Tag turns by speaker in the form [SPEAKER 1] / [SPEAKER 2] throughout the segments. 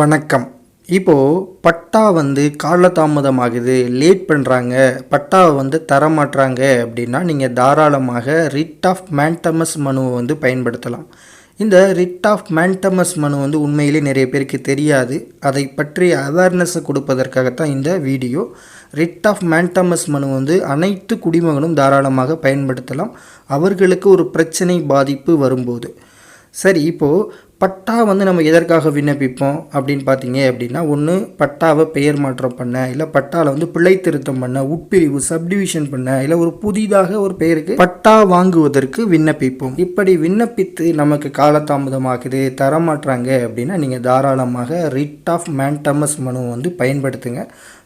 [SPEAKER 1] வணக்கம். இப்போது பட்டா வந்து காலதாமதமாகுது லேட் பண்ணுறாங்க பட்டாவை வந்து தரமாட்டுறாங்க அப்படின்னா நீங்கள் தாராளமாக ரிட் ஆஃப் மேன்டமஸ் மனுவை வந்து பயன்படுத்தலாம். இந்த ரிட் ஆஃப் மேன்டமஸ் மனு வந்து உண்மையிலே நிறைய பேருக்கு தெரியாது. அதை பற்றி அவேர்னஸை கொடுப்பதற்காகத்தான் இந்த வீடியோ. ரிட் ஆஃப் மேன்டமஸ் மனு வந்து அனைத்து குடிமகனும் தாராளமாக பயன்படுத்தலாம். அவர்களுக்கு ஒரு பிரச்சனை பாதிப்பு வரும்போது. சரி இப்போது பட்டா வந்து நம்ம எதற்காக விண்ணப்பிப்போம் அப்படின்னு பார்த்தீங்க அப்படின்னா ஒன்று பட்டாவை பெயர் மாற்றம் பண்ண இல்லை பட்டாவில் வந்து பிழை திருத்தம் பண்ண உட்பிரிவு சப்டிவிஷன் பண்ண இல்லை ஒரு புதிதாக ஒரு பெயருக்கு பட்டா வாங்குவதற்கு விண்ணப்பிப்போம். இப்படி விண்ணப்பித்து நமக்கு காலதாமதமாகுது தரமாட்டுறாங்க அப்படின்னா நீங்கள் தாராளமாக ரிட் ஆஃப் மேன்டமஸ் மனு வந்து பயன்படுத்துங்க.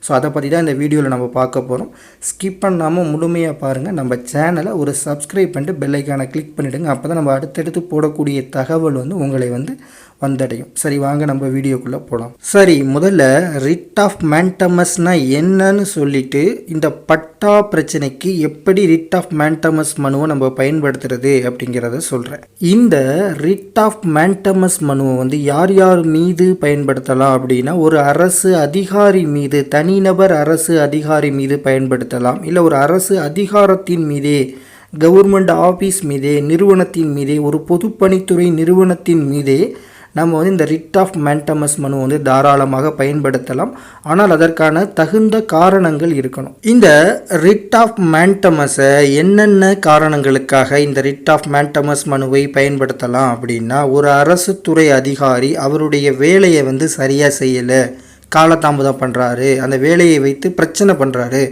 [SPEAKER 1] ஸோ அதை பற்றி தான் இந்த வீடியோவில் நம்ம பார்க்க போகிறோம் ஸ்கிப் பண்ணாமல் முழுமையாக பாருங்கள் நம்ம சேனலை ஒரு சப்ஸ்கிரைப் பண்ணிட்டு பெல்லைக்கான கிளிக் பண்ணிவிடுங்க அப்போ தான் நம்ம அடுத்தடுத்து போடக்கூடிய தகவல் வந்து உங்களை வந்து வந்தடையும். சரி வாங்க நம்ம வீடியோக்குள்ளே போகலாம் சரி முதல்ல ரிட் ஆஃப் மேன்டமஸ்னால் என்னன்னு சொல்லிட்டு இந்த பட்டா பிரச்சனைக்கு எப்படி ரிட் ஆஃப் மேன்டமஸ் மனுவை நம்ம பயன்படுத்துறது அப்படிங்கிறத சொல்கிறேன் இந்த ரிட் ஆஃப் மேன்டமஸ் மனுவை வந்து யார் யார் மீது பயன்படுத்தலாம் அப்படின்னா ஒரு அரசு அதிகாரி மீது தனிநபர் அரசு அதிகாரி மீது பயன்படுத்தலாம். இல்லை ஒரு அரசு அதிகாரத்தின் மீதே கவர்மெண்ட் ஆஃபீஸ் மீதே நிறுவனத்தின் மீதே ஒரு பொதுப்பணித்துறை நிறுவனத்தின் மீதே நம்ம வந்து இந்த ரிட் ஆஃப் மேண்டமஸ் மனு வந்து தாராளமாக பயன்படுத்தலாம். ஆனால் அதற்கான தகுந்த காரணங்கள் இருக்கணும். இந்த ரிட் ஆஃப் மேண்டமஸை என்னென்ன காரணங்களுக்காக இந்த ரிட் ஆஃப் மேண்டமஸ் மனுவை பயன்படுத்தலாம் அப்படின்னா ஒரு அரசு துறை அதிகாரி அவருடைய வேலையை வந்து சரியாக செய்யலை. காலதாமதம் பண்ணுறாரு அந்த வேலையை வைத்து பிரச்சனை பண்ணுறாரு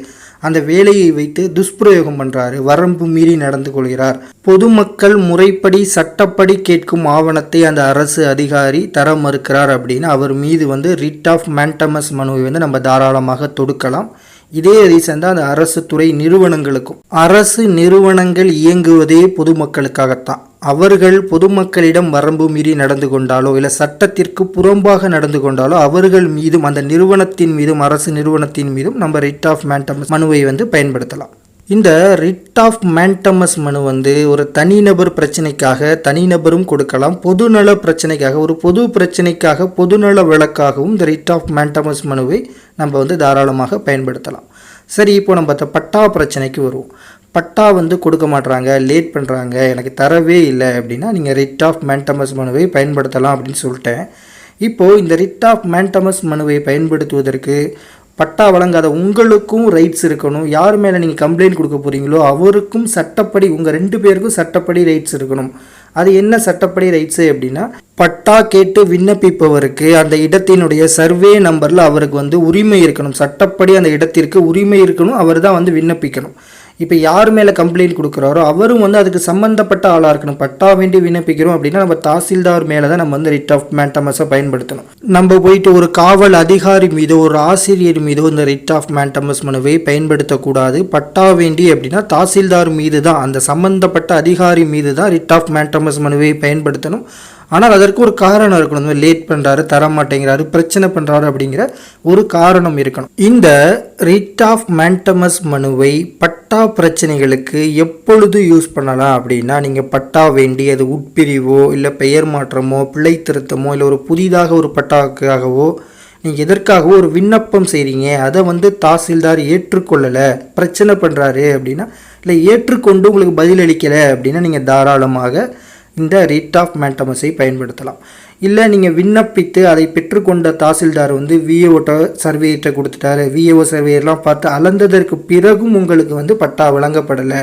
[SPEAKER 1] அந்த வேலையை வைத்து துஷ்பிரயோகம் பண்ணுறாரு வரம்பு மீறி நடந்து கொள்கிறார். பொதுமக்கள் முறைப்படி சட்டப்படி கேட்கும் ஆவணத்தை அந்த அரசு அதிகாரி தர மறுக்கிறார் அப்படின்னு அவர் மீது வந்து ரிட் ஆஃப் மேண்டமஸ் மனுவை வந்து நம்ம தாராளமாக தொடுக்கலாம். இதே ரீசன் தான் அந்த அரசு துறை நிறுவனங்களுக்கும் அரசு நிறுவனங்கள் இயங்குவதே பொதுமக்களுக்காகத்தான். அவர்கள் பொதுமக்களிடம் வரம்பு மீறி நடந்து கொண்டாலோ இல்லை சட்டத்திற்கு புறம்பாக நடந்து கொண்டாலோ அவர்கள் மீதும் அந்த நிறுவனத்தின் மீதும் அரசு நிறுவனத்தின் மீதும் நம்ம ரிட் ஆஃப் மேண்டமஸ் மனுவை வந்து பயன்படுத்தலாம். இந்த ரிட் ஆஃப் மேண்டமஸ் மனு வந்து ஒரு தனிநபர் பிரச்சனைக்காக தனிநபரும் கொடுக்கலாம். பொதுநல பிரச்சனைக்காக ஒரு பொது பிரச்சனைக்காக பொதுநல விளக்காகவும் இந்த ரிட் ஆஃப் மேண்டமஸ் மனுவை நம்ம வந்து தாராளமாக பயன்படுத்தலாம். சரி இப்போ நம்ம பார்த்தா பட்டா பிரச்சனைக்கு வருவோம். பட்டா வந்து கொடுக்க மாட்றாங்க லேட் பண்ணுறாங்க எனக்கு தரவே இல்லை அப்படின்னா நீங்கள் ரிட் ஆஃப் மேன்டமஸ் மனுவை பயன்படுத்தலாம் அப்படின்னு சொல்லிட்டேன். இப்போது இந்த ரிட் ஆஃப் மேன்டமஸ் மனுவை பயன்படுத்துவதற்கு பட்டா வழங்காத உங்களுக்கும் ரைட்ஸ் இருக்கணும். யார் மேலே நீங்கள் கம்ப்ளைண்ட் கொடுக்க போகிறீங்களோ அவருக்கும் சட்டப்படி உங்கள் ரெண்டு பேருக்கும் சட்டப்படி ரைட்ஸ் இருக்கணும். அது என்ன சட்டப்படி ரைட்ஸு அப்படின்னா பட்டா கேட்டு விண்ணப்பிப்பவருக்கு அந்த இடத்தினுடைய சர்வே நம்பரில் அவருக்கு வந்து உரிமை இருக்கணும். சட்டப்படி அந்த இடத்திற்கு உரிமை இருக்கணும். அவர் தான் வந்து விண்ணப்பிக்கணும். இப்போ யார் மேலே கம்ப்ளைண்ட் கொடுக்குறாரோ அவரும் வந்து அதுக்கு சம்மந்தப்பட்ட ஆளாக இருக்கணும். பட்டா வேண்டி விண்ணப்பிக்கிறோம் அப்படின்னா நம்ம தாசில்தார் மேலே தான் நம்ம வந்து ரிட் ஆஃப் மேண்டமஸை பயன்படுத்தணும். நம்ம போயிட்டு ஒரு காவல் அதிகாரி மீதோ ஒரு ஆசிரியர் மீதோ இந்த ரிட் ஆஃப் மேண்டமஸ் மனுவை பயன்படுத்தக்கூடாது. பட்டா வேண்டி அப்படின்னா தாசில்தார் மீது தான் அந்த சம்மந்தப்பட்ட அதிகாரி மீது தான் ரிட் ஆஃப் மேண்டமஸ் மனுவை பயன்படுத்தணும். ஆனால் அதற்கு ஒரு காரணம் இருக்கணும். இந்த லேட் பண்ணுறாரு தர மாட்டேங்கிறாரு பிரச்சனை பண்ணுறாரு அப்படிங்கிற ஒரு காரணம் இருக்கணும். இந்த ரிட் ஆஃப் மேண்டமஸ் மனுவை பட்டா பிரச்சனைகளுக்கு எப்பொழுது யூஸ் பண்ணலாம் அப்படின்னா நீங்கள் பட்டா வேண்டி அது உட்பிரிவோ இல்லை பெயர் மாற்றமோ பிழை திருத்தமோ இல்லை ஒரு புதிதாக ஒரு பட்டாவுக்காகவோ நீங்கள் எதற்காகவோ ஒரு விண்ணப்பம் செய்கிறீங்க அதை வந்து தாசில்தார் ஏற்றுக்கொள்ளலை பிரச்சனை பண்ணுறாரு அப்படின்னா இல்லை ஏற்றுக்கொண்டு உங்களுக்கு பதிலளிக்கலை அப்படின்னா நீங்கள் தாராளமாக இந்த ரீட் ஆஃப் மேண்டமஸை பயன்படுத்தலாம். இல்லை நீங்கள் விண்ணப்பித்து அதை பெற்றுக்கொண்ட தாசில்தார் வந்து விஏஓட்ட சர்வேயிட்ட கொடுத்துட்டாரு. விஏஓ சர்வேயர்லாம் பார்த்து அளந்ததற்கு பிறகும் உங்களுக்கு வந்து பட்டா வழங்கப்படலை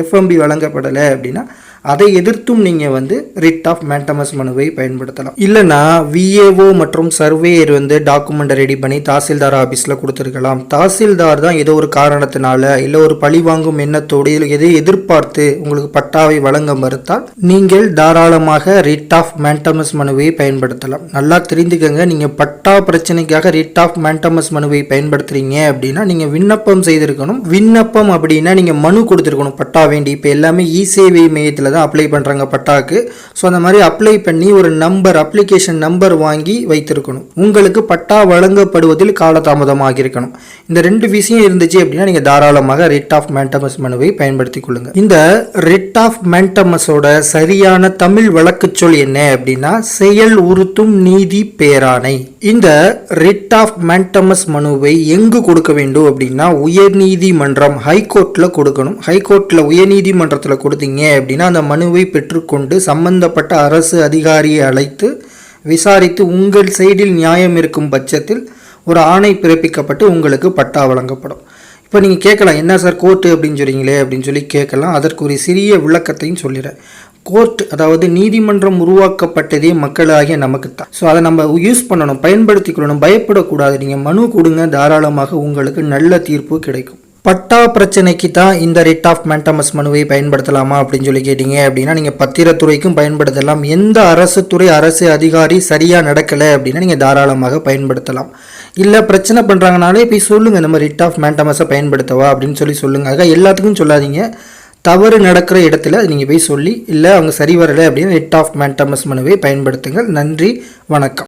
[SPEAKER 1] எஃப்எம்பி வழங்கப்படலை அப்படின்னா அதை எதிர்த்தும் நீங்கள் வந்து ரிட் ஆஃப் மேண்டமஸ் மனுவை பயன்படுத்தலாம். இல்லைனா விஏஓ மற்றும் சர்வேயர் வந்து டாக்குமெண்ட்டை ரெடி பண்ணி தாசில்தார் ஆஃபீஸில் கொடுத்துருக்கலாம். தாசில்தார் தான் ஏதோ ஒரு காரணத்தினால இல்லை ஒரு பழி வாங்கும் எண்ணத்தோடு எதை எதிர்பார்த்து உங்களுக்கு பட்டாவை வழங்க மறுத்தால் நீங்கள் தாராளமாக ரிட் ஆஃப் மேண்டமஸ் மனுவை பயன்படுத்தலாம். நல்லா தெரிந்துக்கங்க நீங்கள் பட்டா பிரச்சனைக்காக ரிட் ஆஃப் மேண்டமஸ் மனுவை பயன்படுத்துறீங்க அப்படின்னா நீங்கள் விண்ணப்பம் செய்திருக்கணும். விண்ணப்பம் அப்படின்னா நீங்கள் மனு கொடுத்துருக்கணும். பட்டா வேண்டி இப்போ எல்லாமே இ சேவை மையத்தில் தான் அப்ளை பண்ணுறாங்க பட்டாக்கு. ஸோ அந்த மாதிரி அப்ளை பண்ணி ஒரு நம்பர் அப்ளிகேஷன் நம்பர் வாங்கி வைத்திருக்கணும். உங்களுக்கு பட்டா வழங்கப்படுவதில் காலதாமதமாக இருக்கணும் இந்த ரெண்டு விஷயம் இருந்துச்சு அப்படின்னா நீங்கள் தாராளமாக ரிட் ஆஃப் மேண்டமஸ் மனுவை பயன்படுத்தி கொள்ளுங்க. இந்த ரிட் ஆஃப் மேண்டமஸோட சரியான தமிழ் வழக்கு சொல் என்ன அப்படின்னா செயல் உறுத்தும் நீதி பேராணை. இந்த ரிட் ஆஃப் மேண்டமஸ் மனுவை எங்கு கொடுக்க வேண்டும் அப்படின்னா உயர்நீதிமன்றம் ஹைகோர்ட்டில் கொடுக்கணும். ஹைகோர்ட்டில் உயர்நீதிமன்றத்தில் கொடுத்தீங்க அப்படின்னா அந்த மனுவை பெற்றுக்கொண்டு சம்பந்தப்பட்ட அரசு அதிகாரியை அழைத்து விசாரித்து உங்கள் சைடில் நியாயம் இருக்கும் பட்சத்தில் ஒரு ஆணை பிறப்பிக்கப்பட்டு உங்களுக்கு பட்டா வழங்கப்படும். இப்போ நீங்கள் கேட்கலாம் என்ன சார் கோர்ட்டு அப்படின்னு சொல்கிறீங்களே அப்படின்னு சொல்லி கேட்கலாம். அதற்கு ஒரு சிறிய விளக்கத்தையும் சொல்லிடுறேன். கோர்ட் அதாவது நீதிமன்றம் உருவாக்கப்பட்டதே மக்களாகிய நமக்கு தான் ஸோ அதை நம்ம யூஸ் பண்ணணும் பயன்படுத்திக்கொள்ளணும் பயப்படக்கூடாது. நீங்கள் மனு கொடுங்க தாராளமாக உங்களுக்கு நல்ல தீர்ப்பு கிடைக்கும். பட்டா பிரச்சனைக்கு தான் இந்த ரிட் ஆஃப் மேண்டமஸ் மனுவை பயன்படுத்தலாமா அப்படின்னு சொல்லி கேட்டீங்க அப்படின்னா நீங்கள் பத்திரத்துறைக்கும் பயன்படுத்தலாம். எந்த அரசு துறை அரசு அதிகாரி சரியாக நடக்கலை அப்படின்னா நீங்கள் தாராளமாக பயன்படுத்தலாம். இல்லை பிரச்சனை பண்ணுறாங்கனாலே போய் சொல்லுங்கள் இந்த மாதிரி ரிட் ஆஃப் மேண்டமஸை பயன்படுத்தவா அப்படின்னு சொல்லி சொல்லுங்கள் அதுக்காக எல்லாத்துக்கும் சொல்லாதீங்க. தவறு நடக்கிற இடத்துல நீங்கள் போய் சொல்லி இல்லை அவங்க சரி வரலை அப்படின்னு ரிட் ஆஃப் மேண்டமஸ் மனுவை பயன்படுத்துங்கள். நன்றி வணக்கம்.